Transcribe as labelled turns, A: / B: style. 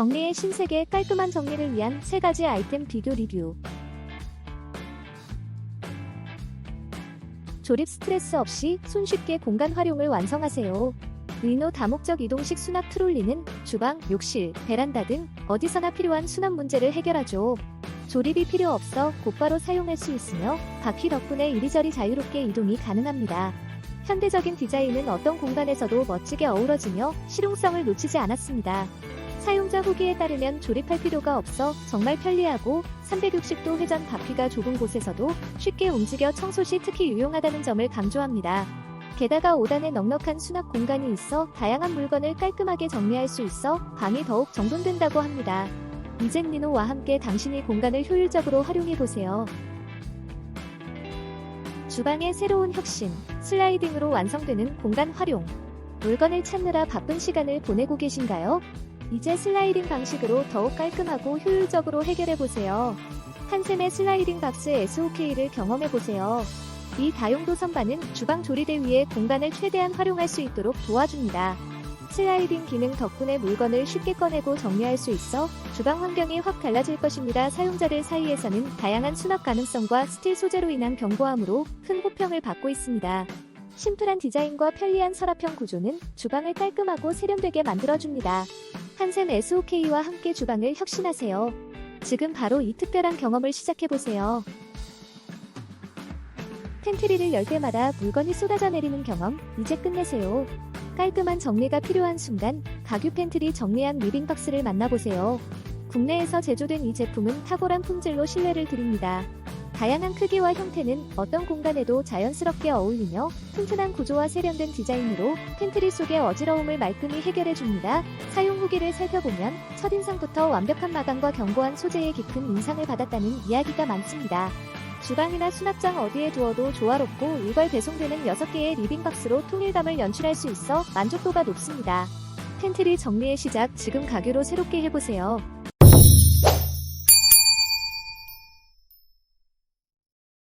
A: 정리의 신세계 깔끔한 정리를 위한 세 가지 아이템 비교 리뷰. 조립 스트레스 없이 손쉽게 공간 활용을 완성하세요. 의노 다목적 이동식 수납 트롤리는 주방, 욕실, 베란다 등 어디서나 필요한 수납 문제를 해결하죠. 조립이 필요 없어 곧바로 사용할 수 있으며 바퀴 덕분에 이리저리 자유롭게 이동이 가능합니다. 현대적인 디자인은 어떤 공간에서도 멋지게 어우러지며 실용성을 놓치지 않았습니다. 사용자 후기에 따르면 조립할 필요가 없어 정말 편리하고 360도 회전 바퀴가 좁은 곳에서도 쉽게 움직여 청소 시 특히 유용하다는 점을 강조합니다. 게다가 5단에 넉넉한 수납 공간이 있어 다양한 물건을 깔끔하게 정리할 수 있어 방이 더욱 정돈된다고 합니다. 이젠 리노와 함께 당신이 공간을 효율적으로 활용해보세요. 주방의 새로운 혁신, 슬라이딩으로 완성되는 공간 활용. 물건을 찾느라 바쁜 시간을 보내고 계신가요? 이제 슬라이딩 방식으로 더욱 깔끔하고 효율적으로 해결해보세요. 한샘의 슬라이딩 박스 SOK를 경험해보세요. 이 다용도 선반은 주방 조리대 위에 공간을 최대한 활용할 수 있도록 도와줍니다. 슬라이딩 기능 덕분에 물건을 쉽게 꺼내고 정리할 수 있어 주방 환경이 확 달라질 것입니다. 사용자들 사이에서는 다양한 수납 가능성과 스틸 소재로 인한 견고함으로 큰 호평을 받고 있습니다. 심플한 디자인과 편리한 서랍형 구조는 주방을 깔끔하고 세련되게 만들어줍니다. 한샘 SOK와 함께 주방을 혁신하세요. 지금 바로 이 특별한 경험을 시작해보세요. 팬트리를 열 때마다 물건이 쏟아져 내리는 경험, 이제 끝내세요. 깔끔한 정리가 필요한 순간, 가규 팬트리 정리한 리빙박스를 만나보세요. 국내에서 제조된 이 제품은 탁월한 품질로 신뢰를 드립니다. 다양한 크기와 형태는 어떤 공간에도 자연스럽게 어울리며 튼튼한 구조와 세련된 디자인으로 팬트리 속의 어지러움을 말끔히 해결해 줍니다. 사용 후기를 살펴보면 첫인상부터 완벽한 마감과 견고한 소재에 깊은 인상을 받았다는 이야기가 많습니다. 주방이나 수납장 어디에 두어도 조화롭고 일괄 배송되는 6개의 리빙박스로 통일감을 연출할 수 있어 만족도가 높습니다. 팬트리 정리의 시작 지금 가교로 새롭게 해보세요.